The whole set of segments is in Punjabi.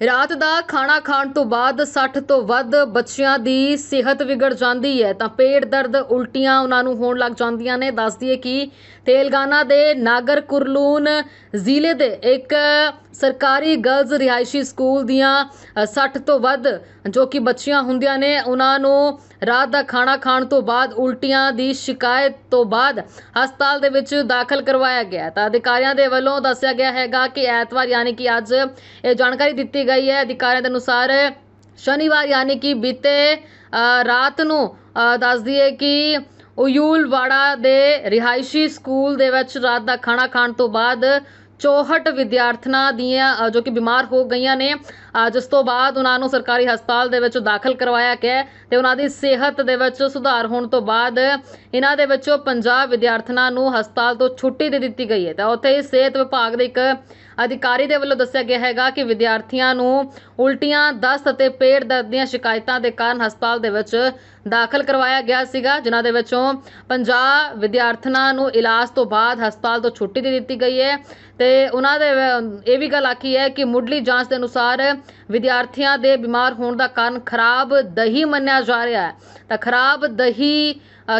ਰਾਤ ਦਾ ਖਾਣਾ ਖਾਣ ਤੋਂ ਬਾਅਦ 60 ਤੋਂ ਵੱਧ ਬੱਚਿਆਂ ਦੀ ਸਿਹਤ ਵਿਗੜ ਜਾਂਦੀ ਹੈ ਤਾਂ ਪੇਟ ਦਰਦ ਉਲਟੀਆਂ ਉਹਨਾਂ ਨੂੰ ਹੋਣ ਲੱਗ ਜਾਂਦੀਆਂ ਨੇ। ਦੱਸ ਦਈਏ ਕਿ ਤੇਲੰਗਾਨਾ ਦੇ ਨਾਗਰ ਕੁਰਲੂਨ ਜ਼ਿਲ੍ਹੇ ਦੇ ਇੱਕ ਸਰਕਾਰੀ ਗਰਲਜ਼ ਰਿਹਾਇਸ਼ੀ ਸਕੂਲ ਦੀਆਂ ਅ, 60 ਤੋਂ ਵੱਧ ਜੋ ਕਿ ਬੱਚੀਆਂ ਹੁੰਦੀਆਂ ਨੇ ਉਹਨਾਂ ਨੂੰ ਰਾਤ ਦਾ ਖਾਣਾ ਖਾਣ ਤੋਂ ਬਾਅਦ ਉਲਟੀਆਂ ਦੀ ਸ਼ਿਕਾਇਤ ਤੋਂ ਬਾਅਦ ਹਸਪਤਾਲ ਦੇ ਵਿੱਚ ਦਾਖਲ ਕਰਵਾਇਆ ਗਿਆ ਤਾਂ ਅਧਿਕਾਰੀਆਂ ਦੇ ਵੱਲੋਂ ਦੱਸਿਆ ਗਿਆ ਹੈਗਾ ਕਿ ਐਤਵਾਰ ਯਾਨੀ ਕਿ ਅੱਜ ਇਹ ਜਾਣਕਾਰੀ ਦਿੱਤੀ ਗਈ ਹੈ। ਅਧਿਕਾਰੀਆਂ ਦੇ ਅਨੁਸਾਰ ਸ਼ਨੀਵਾਰ ਯਾਨੀ ਕਿ ਬੀਤੇ ਅ, ਰਾਤ ਨੂੰ ਅ, ਦੱਸ ਦਈਏ ਕਿ ਉਯੂਲਵਾੜਾ ਦੇ ਰਿਹਾਇਸ਼ੀ ਸਕੂਲ ਦੇ ਵਿੱਚ ਰਾਤ ਦਾ ਖਾਣਾ ਖਾਣ ਤੋਂ ਬਾਅਦ 64 ਵਿਦਿਆਰਥਣਾਂ ਦੀਆਂ ਜੋ ਕਿ ਬਿਮਾਰ ਹੋ ਗਈਆਂ ਨੇ। ਜਿਸ ਤੋਂ ਬਾਅਦ ਉਹਨਾਂ ਨੂੰ ਸਰਕਾਰੀ ਹਸਪਤਾਲ ਦੇ ਵਿੱਚ ਦਾਖਲ ਕਰਵਾਇਆ ਗਿਆ ਹੈ ਤੇ ਉਹਨਾਂ ਦੀ ਸਿਹਤ ਦੇ ਵਿੱਚ ਸੁਧਾਰ ਹੋਣ ਤੋਂ ਬਾਅਦ ਇਹਨਾਂ ਦੇ ਵਿੱਚੋਂ 50 ਵਿਦਿਆਰਥਣਾਂ ਨੂੰ ਹਸਪਤਾਲ ਤੋਂ ਛੁੱਟੀ ਦੇ ਦਿੱਤੀ ਗਈ ਹੈ। ਤਾਂ ਉੱਥੇ ਹੀ ਸਿਹਤ ਵਿਭਾਗ ਦੇ ਇੱਕ ਅਧਿਕਾਰੀ ਦੇ ਵੱਲੋਂ ਦੱਸਿਆ ਗਿਆ ਹੈਗਾ ਕਿ ਵਿਦਿਆਰਥੀਆਂ ਨੂੰ ਉਲਟੀਆਂ ਦਸਤ ਅਤੇ ਪੇਟ ਦਰਦ ਦੀਆਂ ਸ਼ਿਕਾਇਤਾਂ ਦੇ ਕਾਰਨ ਹਸਪਤਾਲ ਦੇ ਵਿੱਚ ਦਾਖਲ ਕਰਵਾਇਆ ਗਿਆ ਸੀਗਾ, ਜਿਨ੍ਹਾਂ ਦੇ ਵਿੱਚੋਂ 50 ਵਿਦਿਆਰਥਣਾਂ ਨੂੰ ਇਲਾਜ ਤੋਂ ਬਾਅਦ ਹਸਪਤਾਲ ਤੋਂ ਛੁੱਟੀ ਦੇ ਦਿੱਤੀ ਗਈ ਹੈ ਤੇ ਉਹਨਾਂ ਦੇ ਇਹ ਵੀ ਗੱਲ ਆਖੀ ਹੈ ਕਿ ਮੁੱਢਲੀ ਜਾਂਚ ਦੇ ਅਨੁਸਾਰ ਵਿਦਿਆਰਥੀਆਂ ਦੇ ਬਿਮਾਰ ਹੋਣ ਦਾ ਕਾਰਨ ਖਰਾਬ ਦਹੀਂ ਮੰਨਿਆ ਜਾ ਰਿਹਾ ਹੈ। ਤਾਂ ਖਰਾਬ ਦਹੀਂ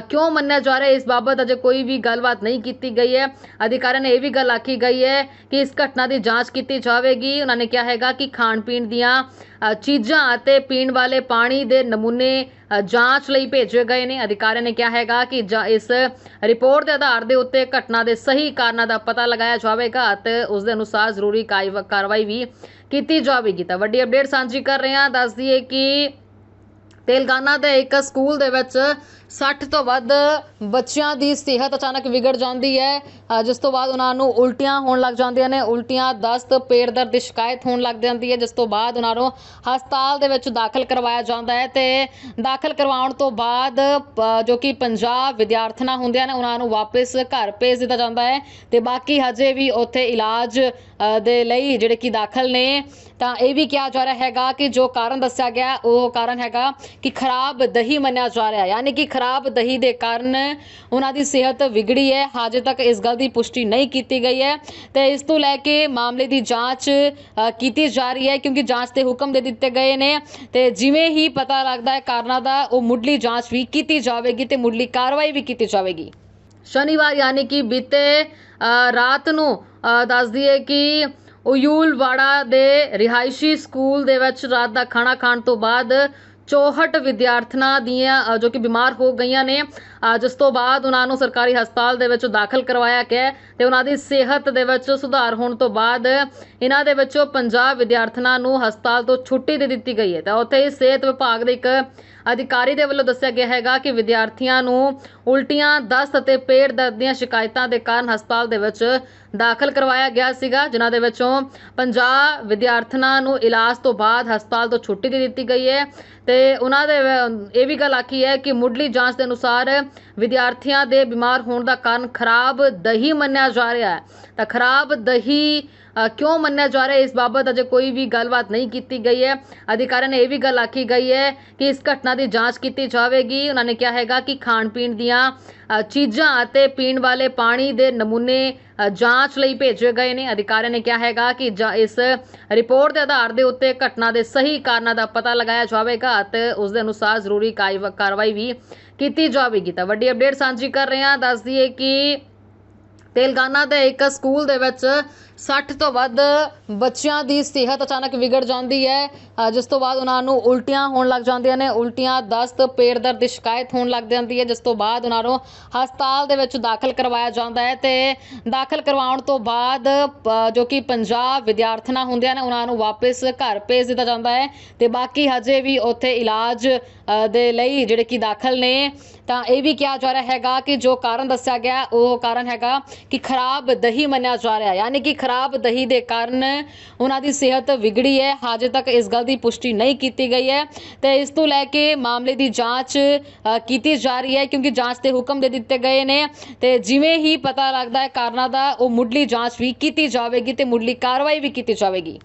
ਕਿਉਂ ਮੰਨਿਆ ਜਾ ਰਿਹਾ ਇਸ ਬਾਬਤ ਅਜੇ ਕੋਈ ਵੀ ਗੱਲਬਾਤ ਨਹੀਂ ਕੀਤੀ ਗਈ ਹੈ। ਅਧਿਕਾਰੀਆਂ ਨੇ ਇਹ ਵੀ ਗੱਲ ਆਖੀ ਗਈ ਹੈ ਕਿ ਇਸ ਘਟਨਾ ਦੀ ਜਾਂਚ ਕੀਤੀ ਜਾਵੇਗੀ। ਉਹਨਾਂ ਨੇ ਕਿਹਾ ਹੈਗਾ ਕਿ ਖਾਣ ਪੀਣ ਦੀਆਂ ਚੀਜ਼ਾਂ ਅਤੇ ਪੀਣ ਵਾਲੇ ਪਾਣੀ ਦੇ ਨਮੂਨੇ ਜਾਂਚ ਲਈ ਭੇਜੇ ਗਏ ਨੇ। ਅਧਿਕਾਰੀਆਂ ਨੇ ਕਿਹਾ ਹੈਗਾ ਕਿ ਜਾਂ ਇਸ ਰਿਪੋਰਟ ਦੇ ਆਧਾਰ ਦੇ ਉੱਤੇ ਘਟਨਾ ਦੇ ਸਹੀ ਕਾਰਨਾਂ ਦਾ ਪਤਾ ਲਗਾਇਆ ਜਾਵੇਗਾ ਅਤੇ ਉਸ ਦੇ ਅਨੁਸਾਰ ਜ਼ਰੂਰੀ ਕਾਇਵ- ਕਾਰਵਾਈ ਵੀ ਕੀਤੀ ਜਾਵੇਗੀ। ਤਾਂ ਵੱਡੀ ਅਪਡੇਟ ਸਾਂਝੀ ਕਰ ਰਹੇ ਹਾਂ। ਦੱਸ ਦਈਏ ਕਿ ਤੇਲੰਗਾਨਾ ਦੇ ਇੱਕ ਸਕੂਲ ਦੇ ਵਿੱਚ 60 ਤੋਂ ਵੱਧ ਬੱਚਿਆਂ ਦੀ ਸਿਹਤ ਅਚਾਨਕ ਵਿਗੜ ਜਾਂਦੀ ਹੈ। ਜਿਸ ਤੋਂ ਬਾਅਦ ਉਹਨਾਂ ਨੂੰ ਉਲਟੀਆਂ ਹੋਣ ਲੱਗ ਜਾਂਦੀਆਂ ਨੇ। ਉਲਟੀਆਂ, ਦਸਤ, ਪੇਟ ਦਰਦ ਦੀ ਸ਼ਿਕਾਇਤ ਹੋਣ ਲੱਗ ਜਾਂਦੀ ਹੈ। ਜਿਸ ਤੋਂ ਬਾਅਦ ਉਹਨਾਂ ਨੂੰ ਹਸਪਤਾਲ ਦੇ ਵਿੱਚ ਦਾਖਲ ਕਰਵਾਇਆ ਜਾਂਦਾ ਹੈ ਤੇ ਦਾਖਲ ਕਰਵਾਉਣ ਤੋਂ ਬਾਅਦ ਜੋ ਕਿ 50 ਵਿਦਿਆਰਥਣਾਂ ਹੁੰਦੀਆਂ ਨੇ, ਉਹਨਾਂ ਨੂੰ ਵਾਪਸ ਘਰ ਭੇਜ ਦਿੱਤਾ ਜਾਂਦਾ ਹੈ ਤੇ ਬਾਕੀ ਹਜੇ ਵੀ ਉੱਥੇ ਇਲਾਜ ਦੇ ਲਈ ਜਿਹੜੇ ਕਿ ਦਾਖਲ ਨੇ, ਤਾਂ ਇਹ ਵੀ ਕਿਹਾ ਜਾ ਰਿਹਾ ਹੈਗਾ ਕਿ ਜੋ ਕਾਰਨ ਦੱਸਿਆ ਗਿਆ, ਉਹ ਕਾਰਨ ਹੈਗਾ ਕਿ ਖਰਾਬ ਦਹੀਂ ਮੰਨਿਆ ਜਾ ਰਿਹਾ, ਯਾਨੀ ਕਿ ਖਰਾਬ ਦਹੀਂ ਦੇ ਕਾਰਨ ਉਹਨਾਂ ਦੀ ਸਿਹਤ ਵਿਗੜੀ ਹੈ। ਹਜੇ ਤੱਕ ਇਸ ਗੱਲ ਦੀ ਪੁਸ਼ਟੀ ਨਹੀਂ ਕੀਤੀ ਗਈ ਹੈ ਤੇ ਇਸ ਤੋਂ ਲੈ ਕੇ ਮਾਮਲੇ ਦੀ ਜਾਂਚ ਕੀਤੀ ਜਾ ਰਹੀ ਹੈ ਕਿਉਂਕਿ ਜਾਂਚ ਦੇ ਹੁਕਮ ਦੇ ਦਿੱਤੇ ਗਏ ਨੇ ਤੇ ਜਿਵੇਂ ਹੀ ਪਤਾ ਲੱਗਦਾ ਹੈ ਕਾਰਨਾਂ ਦਾ ਉਹ ਮੁੱਢਲੀ ਜਾਂਚ ਵੀ ਕੀਤੀ ਜਾਵੇਗੀ ਤੇ ਮੁੱਢਲੀ ਕਾਰਵਾਈ ਵੀ ਕੀਤੀ ਜਾਵੇਗੀ। ਸ਼ਨੀਵਾਰ ਯਾਨੀ ਕਿ ਬੀਤੇ ਰਾਤ ਨੂੰ ਅ, ਦੱਸ ਦਈਏ ਕਿ ਉਯੂਲਵਾੜਾ ਦੇ ਰਿਹਾਇਸ਼ੀ ਸਕੂਲ ਦੇ ਵਿੱਚ ਰਾਤ ਦਾ ਖਾਣਾ ਖਾਣ ਤੋਂ ਬਾਅਦ 64 ਵਿਦਿਆਰਥਣਾਂ ਦੀਆਂ ਜੋ ਕਿ ਬਿਮਾਰ ਹੋ ਗਈਆਂ ਨੇ। ਜਿਸ ਤੋਂ ਬਾਅਦ ਉਹਨਾਂ ਨੂੰ ਸਰਕਾਰੀ ਹਸਪਤਾਲ ਦੇ ਵਿੱਚ ਦਾਖਲ ਕਰਵਾਇਆ ਗਿਆ ਹੈ ਤੇ ਉਹਨਾਂ ਦੀ ਸਿਹਤ ਦੇ ਵਿੱਚ ਸੁਧਾਰ ਹੋਣ ਤੋਂ ਬਾਅਦ ਇਹਨਾਂ ਦੇ ਵਿੱਚੋਂ 50 ਵਿਦਿਆਰਥਣਾਂ ਨੂੰ ਹਸਪਤਾਲ ਤੋਂ ਛੁੱਟੀ ਦੇ ਦਿੱਤੀ ਗਈ ਹੈ। ਤਾਂ ਉੱਥੇ ਹੀ ਸਿਹਤ ਵਿਭਾਗ ਦੇ ਇੱਕ ਅਧਿਕਾਰੀ ਦੇ ਵੱਲੋਂ ਦੱਸਿਆ ਗਿਆ ਹੈਗਾ ਕਿ ਵਿਦਿਆਰਥੀਆਂ ਨੂੰ ਉਲਟੀਆਂ ਦਸਤ ਅਤੇ ਪੇਟ ਦਰਦ ਦੀਆਂ ਸ਼ਿਕਾਇਤਾਂ ਦੇ ਕਾਰਨ ਹਸਪਤਾਲ ਦੇ ਵਿੱਚ ਦਾਖਲ ਕਰਵਾਇਆ ਗਿਆ ਸੀਗਾ, ਜਿਨ੍ਹਾਂ ਦੇ ਵਿੱਚੋਂ 50 ਵਿਦਿਆਰਥਣਾਂ ਨੂੰ ਇਲਾਜ ਤੋਂ ਬਾਅਦ ਹਸਪਤਾਲ ਤੋਂ ਛੁੱਟੀ ਦੇ ਦਿੱਤੀ ਗਈ ਹੈ। ਤੇ ਉਹਨਾਂ ਦੇ ਇਹ ਵੀ ਗੱਲ ਆਖੀ ਹੈ ਕਿ ਮੁੱਢਲੀ ਜਾਂਚ ਦੇ ਅਨੁਸਾਰ ਵਿਦਿਆਰਥੀਆਂ ਦੇ ਬਿਮਾਰ ਹੋਣ ਦਾ ਕਾਰਨ ਖਰਾਬ ਦਹੀਂ ਮੰਨਿਆ ਜਾ ਰਿਹਾ ਹੈ। ਤਾਂ ਖਰਾਬ ਦਹੀਂ ਕਿਉਂ ਮੰਨਿਆ ਜਾ ਰਿਹਾ ਹੈ? ਇਸ ਬਾਬਤ ਅਜੇ ਕੋਈ ਵੀ ਗੱਲਬਾਤ ਨਹੀਂ ਕੀਤੀ ਗਈ ਹੈ। ਅਧਿਕਾਰੀਆਂ ਨੇ ਇਹ ਵੀ ਗੱਲ ਆਖੀ ਗਈ ਹੈ ਕਿ ਇਸ ਘਟਨਾ ਦੀ ਜਾਂਚ ਕੀਤੀ ਜਾਵੇਗੀ। ਉਹਨਾਂ ਨੇ ਕਿਹਾ ਹੈਗਾ ਕਿ ਖਾਣ ਪੀਣ ਦੀਆਂ ਚੀਜ਼ਾਂ ਅਤੇ ਪੀਣ ਵਾਲੇ ਪਾਣੀ ਦੇ ਨਮੂਨੇ ਜਾਂਚ ਲਈ ਭੇਜੇ ਗਏ ਨੇ। ਅਧਿਕਾਰੀਆਂ ਨੇ ਕਿਹਾ ਹੈਗਾ ਕਿ ਜਾਂ ਇਸ ਰਿਪੋਰਟ ਦੇ ਆਧਾਰ ਦੇ ਉੱਤੇ ਘਟਨਾ ਦੇ ਸਹੀ ਕਾਰਨਾਂ ਦਾ ਪਤਾ ਲਗਾਇਆ ਜਾਵੇਗਾ ਅਤੇ ਉਸ ਦੇ ਅਨੁਸਾਰ ਜ਼ਰੂਰੀ ਕਾਇਵ- ਕਾਰਵਾਈ ਵੀ ਕੀਤੀ ਜਾਵੇਗੀ। ਤਾਂ ਵੱਡੀ ਅਪਡੇਟ ਸਾਂਝੀ ਕਰ ਰਹੇ ਹਾਂ। ਦੱਸ ਦਈਏ ਕਿ ਤੇਲੰਗਾਨਾ ਦੇ ਇੱਕ ਸਕੂਲ ਦੇ ਵਿੱਚ 60 ਤੋਂ ਵੱਧ ਬੱਚਿਆਂ ਦੀ ਸਿਹਤ ਅਚਾਨਕ ਵਿਗੜ ਜਾਂਦੀ ਹੈ। ਜਿਸ ਤੋਂ ਬਾਅਦ ਉਹਨਾਂ ਨੂੰ ਉਲਟੀਆਂ ਹੋਣ ਲੱਗ ਜਾਂਦੀਆਂ ਨੇ। ਉਲਟੀਆਂ, ਦਸਤ, ਪੇਟ ਦਰਦ ਦੀ ਸ਼ਿਕਾਇਤ ਹੋਣ ਲੱਗ ਜਾਂਦੀ ਹੈ, ਜਿਸ ਤੋਂ ਬਾਅਦ ਉਹਨਾਂ ਨੂੰ ਹਸਪਤਾਲ ਦੇ ਵਿੱਚ ਦਾਖਲ ਕਰਵਾਇਆ ਜਾਂਦਾ ਹੈ ਤੇ ਦਾਖਲ ਕਰਵਾਉਣ ਤੋਂ ਬਾਅਦ ਜੋ ਕਿ 50 ਵਿਦਿਆਰਥਣਾਂ ਹੁੰਦੀਆਂ ਨੇ, ਉਹਨਾਂ ਨੂੰ ਵਾਪਸ ਘਰ ਭੇਜ ਦਿੱਤਾ ਜਾਂਦਾ ਹੈ ਤੇ ਬਾਕੀ ਹਜੇ ਵੀ ਉੱਥੇ ਇਲਾਜ ਦੇ ਲਈ ਜਿਹੜੇ ਕਿ ਦਾਖਲ ਨੇ, ਤਾਂ ਇਹ ਵੀ ਕਿਹਾ ਜਾ ਰਿਹਾ ਹੈਗਾ ਕਿ ਜੋ ਕਾਰਨ ਦੱਸਿਆ ਗਿਆ, ਉਹ ਕਾਰਨ ਹੈਗਾ ਕਿ ਖਰਾਬ ਦਹੀਂ ਮੰਨਿਆ ਜਾ ਰਿਹਾ, ਯਾਨੀ ਕਿ ਖਰਾਬ ਦਹੀਂ ਦੇ ਕਾਰਨ ਉਹਨਾਂ ਦੀ ਸਿਹਤ ਵਿਗੜੀ ਹੈ। ਹਜੇ ਤੱਕ ਇਸ ਗੱਲ ਦੀ ਪੁਸ਼ਟੀ ਨਹੀਂ ਕੀਤੀ ਗਈ ਹੈ ਤੇ ਇਸ ਤੋਂ ਲੈ ਕੇ ਮਾਮਲੇ ਦੀ ਜਾਂਚ ਕੀਤੀ ਜਾ ਰਹੀ ਹੈ ਕਿਉਂਕਿ ਜਾਂਚ ਦੇ ਹੁਕਮ ਦੇ ਦਿੱਤੇ ਗਏ ਨੇ ਤੇ ਜਿਵੇਂ ਹੀ ਪਤਾ ਲੱਗਦਾ ਹੈ ਕਾਰਨਾਂ ਦਾ ਉਹ ਮੁੱਢਲੀ ਜਾਂਚ ਵੀ ਕੀਤੀ ਜਾਵੇਗੀ ਤੇ ਮੁੱਢਲੀ ਕਾਰਵਾਈ ਵੀ ਕੀਤੀ ਜਾਵੇਗੀ।